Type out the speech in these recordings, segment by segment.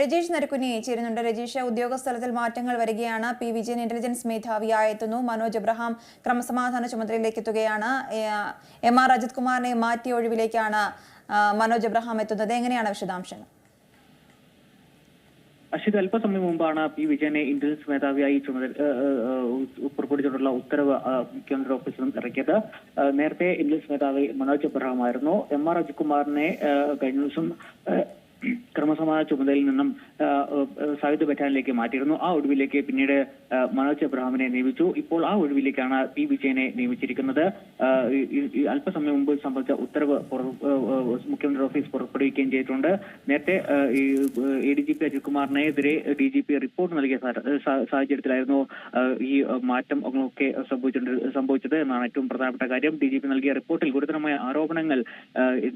രജീഷ് നരക്കുനി ചേരുന്നുണ്ട്. രജീഷ് ഉദ്യോഗസ്ഥലത്തിൽ മാറ്റങ്ങൾ വരികയാണ്. പി. വിജയൻ ഇന്റലിജൻസ് മേധാവിയായി എത്തുന്നു മനോജ് എബ്രഹാം ക്രമസമാധാന ചുമതലയിലേക്ക് എത്തുകയാണ്. എം ആർ അജിത് കുമാറിനെ മാറ്റിയ ഒഴിവിലേക്കാണ് മനോജ് എബ്രഹാം എത്തുന്നത്. എങ്ങനെയാണ് വിശദാംശങ്ങൾ? അശ്വിത് അല്പസമയം മുമ്പാണ് പി. വിജയനെ ഇന്റലിജൻസ് മേധാവിയായി ചുമതല പുറപ്പെടുവിച്ചിട്ടുള്ള ഉത്തരവ് മുഖ്യമന്ത്രി ഓഫീസിൽ നിന്ന് ഇറക്കിയത് നേരത്തെ ഇന്റലിജൻസ് മേധാവി മനോജ് എബ്രഹാം ആയിരുന്നു എം ആർ അജിത് കുമാറിനെ കഴിഞ്ഞ ദിവസം ക്രമസമാധാന ചുമതലയിൽ നിന്നും സായുധ ബറ്റാലിലേക്ക് മാറ്റിയിരുന്നു. ആ ഒഴിവിലേക്ക് പിന്നീട് മനോജ് എബ്രഹാമിനെ നിയമിച്ചു. ഇപ്പോൾ ആ ഒഴിവിലേക്കാണ് പി വിജയനെ നിയമിച്ചിരിക്കുന്നത്. അല്പസമയം മുമ്പ് സംബന്ധിച്ച ഉത്തരവ് മുഖ്യമന്ത്രി ഓഫീസ് പുറപ്പെടുവിക്കുകയും ചെയ്തിട്ടുണ്ട്. നേരത്തെ A D G P Ajith കുമാറിനെതിരെ D G P report നൽകിയ സാഹചര്യത്തിലായിരുന്നു ഈ മാറ്റം ഒക്കെ സംഭവിച്ചത് എന്നാണ് ഏറ്റവും പ്രധാനപ്പെട്ട കാര്യം. ഡി ജി പി നൽകിയ റിപ്പോർട്ടിൽ ഗുരുതരമായ ആരോപണങ്ങൾ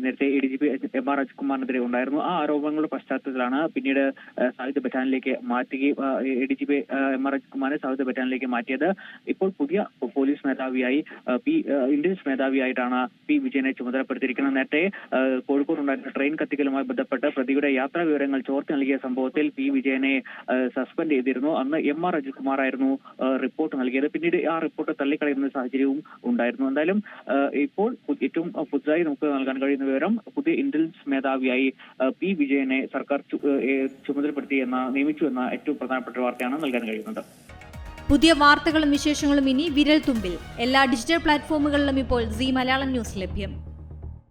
നേരത്തെ A D G P M R അജിത്കുമാറിനെതിരെ ഉണ്ടായിരുന്നു. ആ ആരോപണങ്ങളുടെ പശ്ചാത്തലത്തിലാണ്. പിന്നീട് സാഹിത്യ ബറ്റാലിലേക്ക് മാറ്റുകയും A D G P M R അജിത്കുമാറിനെ സായുധ ബറ്റാലിലേക്ക് മാറ്റിയത്. ഇപ്പോൾ പുതിയ പോലീസ് മേധാവിയായി പി ഇന്റലിജൻസ് മേധാവിയായിട്ടാണ് പി. വിജയനെ ചുമതലപ്പെടുത്തിയിരിക്കുന്നത്. നേരത്തെ ഏഹ്, കോഴിക്കോട് ഉണ്ടായിരുന്ന ട്രെയിൻ കത്തിക്കലുമായി ബന്ധപ്പെട്ട് പ്രതിയുടെ യാത്രാ വിവരങ്ങൾ ചോർത്തി നൽകിയ സംഭവത്തിൽ പി. വിജയനെ സസ്പെൻഡ് ചെയ്തിരുന്നു. അന്ന് എം ആർ അജിത് കുമാർ ആയിരുന്നു റിപ്പോർട്ട് നൽകിയത്. പിന്നീട് ആ റിപ്പോർട്ട് തള്ളിക്കളയുന്ന സാഹചര്യവും ഉണ്ടായിരുന്നു. എന്തായാലും ഇപ്പോൾ ഏറ്റവും പുതുതായി നമുക്ക് നൽകാൻ കഴിയുന്ന വിവരം പുതിയ ഇന്റലിജൻസ് മേധാവിയായി പി. വിജയനെ സർക്കാർ ചുമതലപ്പെടുത്തി എന്ന നിയമിച്ചു എന്ന ഏറ്റവും പ്രധാനപ്പെട്ട വാർത്തയാണ് നൽകാൻ കഴിയുന്നത്. പുതിയ വാർത്തകളും വിശേഷങ്ങളും ഇനി വിരൽ തുമ്പിൽ എല്ലാ ഡിജിറ്റൽ പ്ലാറ്റ്ഫോമുകളിലും ഇപ്പോൾ സി മലയാളം ന്യൂസ് ലഭ്യം.